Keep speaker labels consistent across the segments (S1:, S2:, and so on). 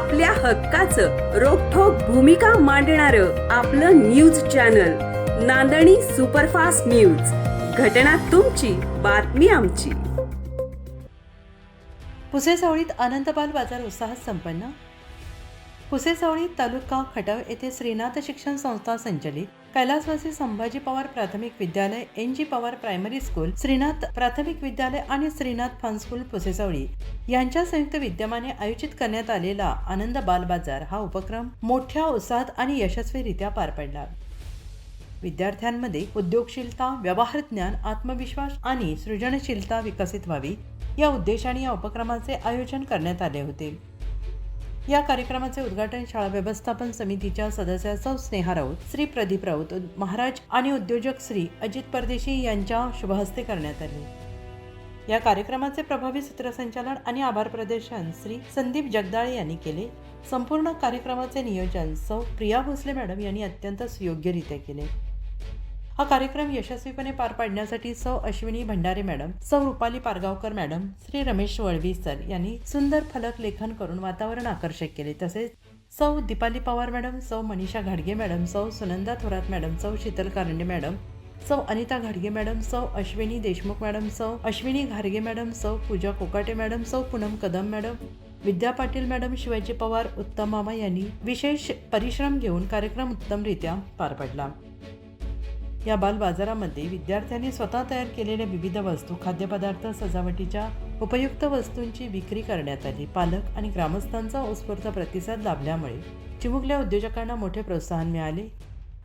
S1: आपल्या हक्काचं रोखोक भूमिका मांडणार आपलं news channel Nandani superfast news. घटना तुमची बातमी आमची.
S2: पुसेसावळीत अनंतपाल बाजार उत्साहात संपन्न. पुसेसावळी तालुका खटाव येथे श्रीनाथ शिक्षण संस्था संचलित. कैलासवासी संभाजी पवार प्राथमिक विद्यालय N G Pawar primary school Shrinath प्राथमिक विद्यालय आणि श्रीनाथ फन स्कूल पुसेसवळी यांच्या संयुक्त विद्यमाने आयोजित करण्यात आलेला आनंद बाल बाजार हा उपक्रम मोठ्या उत्साहात आणि यशस्वीरित्या पार पडला. विद्यार्थ्यांमध्ये उद्योगशीलता व्यवहार ज्ञान आत्मविश्वास आणि सृजनशीलता विकसित व्हावी या उद्देशाने या उपक्रमाचे आयोजन करण्यात आले होते. या कार्यक्रमाचे उद्घाटन शाळा व्यवस्थापन समितीच्या सदस्या स्नेहा राऊत श्री प्रदीप राऊत महाराज आणि उद्योजक श्री अजित परदेशी यांच्या शुभहस्ते करण्यात आले. या कार्यक्रमाचे प्रभावी सूत्रसंचालन आणि आभार प्रदर्शन श्री संदीप जगदाळे यांनी केले. संपूर्ण कार्यक्रमाचे नियोजन सौ प्रिया भोसले मॅडम यांनी अत्यंत सुयोग्यरित्या केले. हा कार्यक्रम यशस्वीपणे पार पाडण्यासाठी सौ. अश्विनी भंडारे मॅडम सौ. रुपाली पारगावकर मॅडम श्री रमेश वळवी सर यांनी सुंदर फलक लेखन करून वातावरण आकर्षक केले. तसेच सौ. दीपाली पवार मॅडम सौ. मनीषा घाडगे मॅडम सौ. सुनंदा थोरात मॅडम सौ. शीतल कारंडे मॅडम सौ. अनिता घाडगे मॅडम सौ. अश्विनी देशमुख मॅडम सौ. अश्विनी घाडगे मॅडम सौ. पूजा कोकाटे मॅडम सौ. पूनम कदम मॅडम विद्या पाटील मॅडम शिवाजी पवार उत्तम मामा यांनी विशेष परिश्रम घेऊन कार्यक्रम उत्तमरित्या पार पडला. या बाल बाजारामध्ये विद्यार्थ्यांनी स्वतः तयार केलेल्या विविध वस्तू खाद्यपदार्थ सजावटीच्या उपयुक्त वस्तूंची विक्री करण्यात आली. पालक आणि ग्रामस्थांचा उत्स्फूर्त प्रतिसाद लाभल्यामुळे चिमुकल्या उद्योजकांना मोठे प्रोत्साहन मिळाले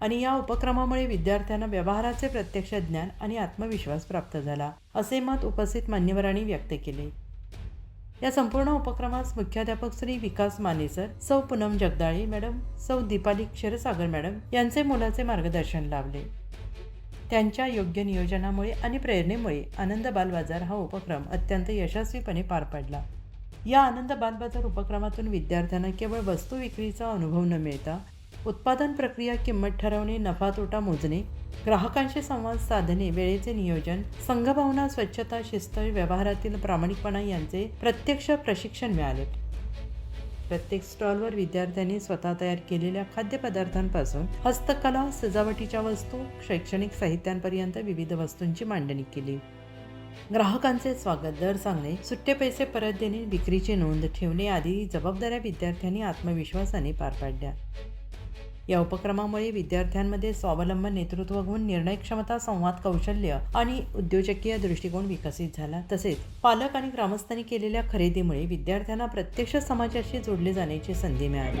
S2: आणि या उपक्रमामुळे विद्यार्थ्यांना व्यवहाराचे प्रत्यक्ष ज्ञान आणि आत्मविश्वास प्राप्त झाला असे मत उपस्थित मान्यवरांनी व्यक्त केले. या संपूर्ण उपक्रमास मुख्याध्यापक श्री विकास मानेसर सौ पूनम जगदाळे मॅडम सौ दीपाली क्षीरसागर मॅडम यांचे मोलाचे मार्गदर्शन लाभले. त्यांच्या योग्य नियोजनामुळे आणि प्रेरणेमुळे आनंद बालबाजार हा उपक्रम अत्यंत यशस्वीपणे पार पडला. या आनंद बालबाजार उपक्रमातून विद्यार्थ्यांना केवळ वस्तू विक्रीचा अनुभव न मिळता उत्पादन प्रक्रिया किंमत ठरवणे नफा तोटा मोजणे ग्राहकांशी संवाद साधणे वेळेचे नियोजन संघभावना स्वच्छता शिस्त व्यवहारातील प्रामाणिकपणा यांचे प्रत्यक्ष प्रशिक्षण मिळाले. प्रत्येक स्टॉलवर विद्यार्थ्यांनी स्वतः तयार केलेल्या खाद्यपदार्थांपासून हस्तकला सजावटीच्या वस्तू शैक्षणिक साहित्यांपर्यंत विविध वस्तूंची मांडणी केली. ग्राहकांचे स्वागत दर सांगणे सुट्टे पैसे परत देणे विक्रीची नोंद ठेवणे आदी जबाबदाऱ्या विद्यार्थ्यांनी आत्मविश्वासाने पार पाडल्या. या उपक्रमामुळे विद्यार्थ्यांमध्ये स्वावलंबन नेतृत्व गुण निर्णय क्षमता संवाद कौशल्य आणि उद्योजकीय दृष्टिकोन विकसित झाला. तसेच पालक आणि ग्रामस्थांनी केलेल्या खरेदीमुळे विद्यार्थ्यांना प्रत्यक्ष समाजाशी जोडले जाण्याची संधी मिळाली.